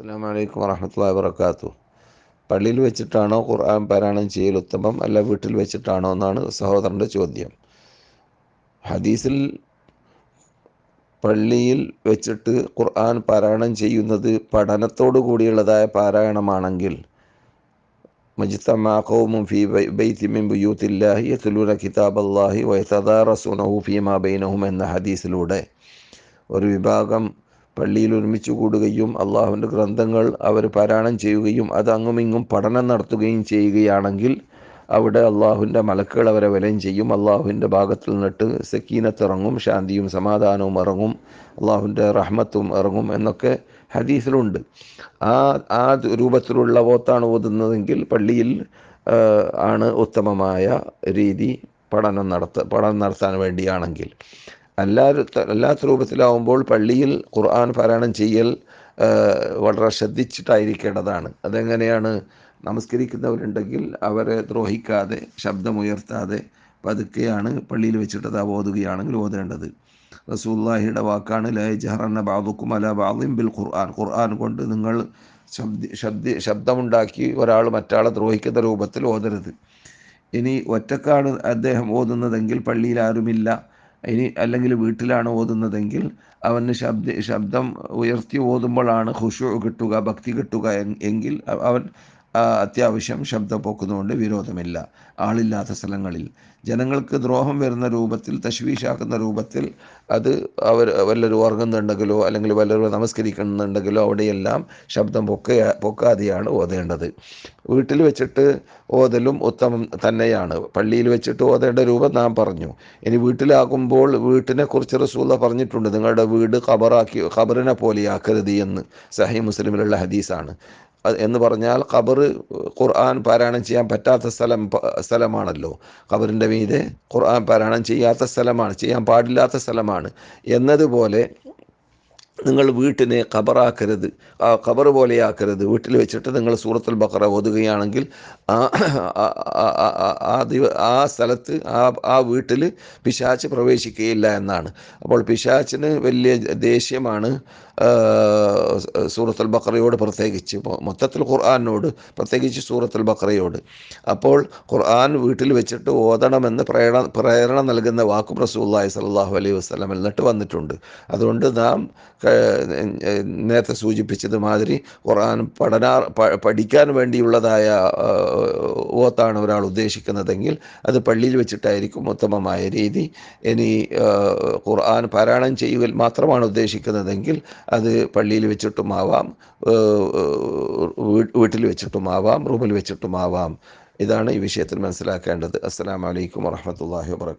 അസ്സാം വലൈക്കും വറഹമത്തല്ലാ വാബർക്കാത്തു പള്ളിയിൽ വെച്ചിട്ടാണോ ഖുർആൻ പാരായണം ചെയ്യൽ ഉത്തമം? അല്ല വീട്ടിൽ വെച്ചിട്ടാണോ എന്നാണ് സഹോദരന്റെ ചോദ്യം. ഹദീസിൽ പള്ളിയിൽ വെച്ചിട്ട് ഖുർആൻ പാരായണം ചെയ്യുന്നത് പഠനത്തോടു കൂടിയുള്ളതായ പാരായണമാണെങ്കിൽ മജിത്തമാക്കവും ഫി ബൈത്തി മിൻ കിതാബ് അള്ളാഹി കിതാബല്ലാഹി വയതദാറസുനഹു ഫീമാ ബൈനഹും എന്ന ഹദീസിലൂടെ ഒരു വിഭാഗം പള്ളിയിൽ ഒരുമിച്ച് കൂടുകയും അള്ളാഹുവിന്റെ ഗ്രന്ഥങ്ങൾ അവർ പാരായണം ചെയ്യുകയും അത് അങ്ങുമിങ്ങും പഠനം നടത്തുകയും ചെയ്യുകയാണെങ്കിൽ അവിടെ അള്ളാഹുവിന്റെ മലക്കുകൾ അവരെ വിലയും ചെയ്യും. അള്ളാഹുവിന്റെ ഭാഗത്തിൽ നിന്നിട്ട് സക്കീനത്തിറങ്ങും ശാന്തിയും സമാധാനവും ഇറങ്ങും അള്ളാഹുവിന്റെ റഹ്മത്തും ഇറങ്ങും എന്നൊക്കെ ഹദീസിലുണ്ട്. ആ ആ രൂപത്തിലുള്ള ഓത്താണ് ഓതുന്നതെങ്കിൽ പള്ളിയിൽ ആണ് ഉത്തമമായ രീതി പഠനം നടത്ത പഠനം നടത്താൻ വേണ്ടിയാണെങ്കിൽ. എല്ലാ അല്ലാത്ത രൂപത്തിലാവുമ്പോൾ പള്ളിയിൽ ഖുർആൻ പാരായണം ചെയ്യൽ വളരെ ശ്രദ്ധിച്ചിട്ടായിരിക്കേണ്ടതാണ്. അതെങ്ങനെയാണ് നമസ്കരിക്കുന്നവരുണ്ടെങ്കിൽ അവരെ ദ്രോഹിക്കാതെ ശബ്ദമുയർത്താതെ പതുക്കെയാണ് പള്ളിയിൽ വെച്ചിട്ട് അത് ഓതുകയാണെങ്കിൽ ഓതേണ്ടത്. റസൂല്ലാഹിയുടെ വാക്കാണ് ലയ ജഹറന്ന ബാദുക്കും അല ബാദിം ബിൽ ഖുർആൻ. ഖുർആൻ കൊണ്ട് നിങ്ങൾ ശബ്ദ ശബ്ദ ശബ്ദമുണ്ടാക്കി ഒരാൾ മറ്റാളെ ദ്രോഹിക്കുന്ന രൂപത്തിൽ ഓതരുത്. ഇനി ഒറ്റക്കാണ് അദ്ദേഹം ഓതുന്നതെങ്കിൽ പള്ളിയിൽ ആരുമില്ല. ഇനി അല്ലെങ്കിൽ വീട്ടിലാണ് ഓതുന്നതെങ്കിൽ അവന് ശബ്ദ ശബ്ദം ഉയർത്തി ഓതുമ്പോഴാണ് ഖുഷു കിട്ടുക ഭക്തി കിട്ടുക എങ്കിൽ അവൻ അത്യാവശ്യം ശബ്ദം പോക്കുന്നതുകൊണ്ട് വിരോധമില്ല. ആളില്ലാത്ത സ്ഥലങ്ങളിൽ. ജനങ്ങൾക്ക് ദ്രോഹം വരുന്ന രൂപത്തിൽ തശ്വീഷാക്കുന്ന രൂപത്തിൽ അത് അവർ വല്ലൊരു ഉറങ്ങുന്നുണ്ടെങ്കിലോ അല്ലെങ്കിൽ വല്ലൊരു നമസ്കരിക്കുന്നുണ്ടെങ്കിലോ അവിടെയെല്ലാം ശബ്ദം പൊക്ക പൊക്കാതെയാണ് ഓതേണ്ടത്. വീട്ടിൽ വെച്ചിട്ട് ഓതലും ഉത്തമം തന്നെയാണ്. പള്ളിയിൽ വെച്ചിട്ട് ഓതേണ്ട രൂപം നാം പറഞ്ഞു. ഇനി വീട്ടിലാകുമ്പോൾ വീട്ടിനെ കുറിച്ച് റസൂല പറഞ്ഞിട്ടുണ്ട്. നിങ്ങളുടെ വീട് ഖബറാക്കി ഖബറിനെ പോലെയാക്കരുത് എന്ന്. സഹി മുസ്ലിമിലുള്ള ഹദീസാണ്. എന്ന് പറഞ്ഞാൽ ഖബർ ഖുർആൻ പാരായണം ചെയ്യാൻ പറ്റാത്ത സ്ഥലം സ്ഥലമാണല്ലോ. ഖബറിന്റെ മീതെ ഖുർആൻ പാരായണം ചെയ്യാത്ത സ്ഥലമാണ് ചെയ്യാൻ പാടില്ലാത്ത സ്ഥലമാണ്. എന്നതുപോലെ നിങ്ങൾ വീട്ടിനെ ഖബറാക്കരുത്. ആ ഖബർ പോലെയാക്കരുത്. വീട്ടിൽ വെച്ചിട്ട് നിങ്ങൾ സൂറത്തുൽ ബക്കറ ഓതുകയാണെങ്കിൽ ആ ആ ദിവ ആ സ്ഥലത്ത് ആ ആ വീട്ടിൽ പിശാച്ച് പ്രവേശിക്കുകയില്ല എന്നാണ്. അപ്പോൾ പിശാച്ചിന് വലിയ ദേഷ്യമാണ് സൂറത്തുൽ ബക്കറയോട് പ്രത്യേകിച്ച്. മൊത്തത്തിൽ ഖുർആാനോട് പ്രത്യേകിച്ച് സൂറത്തുൽ ബക്കറയോട് അപ്പോൾ ഖുർആൻ വീട്ടിൽ വെച്ചിട്ട് ഓതണമെന്ന് പ്രേരണ പ്രേരണ നൽകുന്ന വാക്കും റസൂല്ലായി സലാഹു അലൈഹി വസ്ലം എന്നിട്ട് വന്നിട്ടുണ്ട്. അതുകൊണ്ട് നാം നേരത്തെ സൂചിപ്പിച്ചത് മാതിരി ഖുർആൻ പഠനാ പഠിക്കാൻ വേണ്ടിയുള്ളതായ ഓത്താണ് ഒരാൾ ഉദ്ദേശിക്കുന്നതെങ്കിൽ അത് പള്ളിയിൽ വെച്ചിട്ടായിരിക്കും ഉത്തമമായ രീതി. ഇനി ഖുർആൻ പാരായണം ചെയ്യുക മാത്രമാണ് ഉദ്ദേശിക്കുന്നതെങ്കിൽ അത് പള്ളിയിൽ വെച്ചിട്ടുമാവാം വീട്ടിൽ വെച്ചിട്ടുമാവാം റൂമിൽ വെച്ചിട്ടുമാവാം. ഇതാണ് ഈ വിഷയത്തിൽ മനസ്സിലാക്കേണ്ടത്. അസ്സാം വലൈക്കും വാഹമത്തല്ലാഹി വാബർക്കാത്തു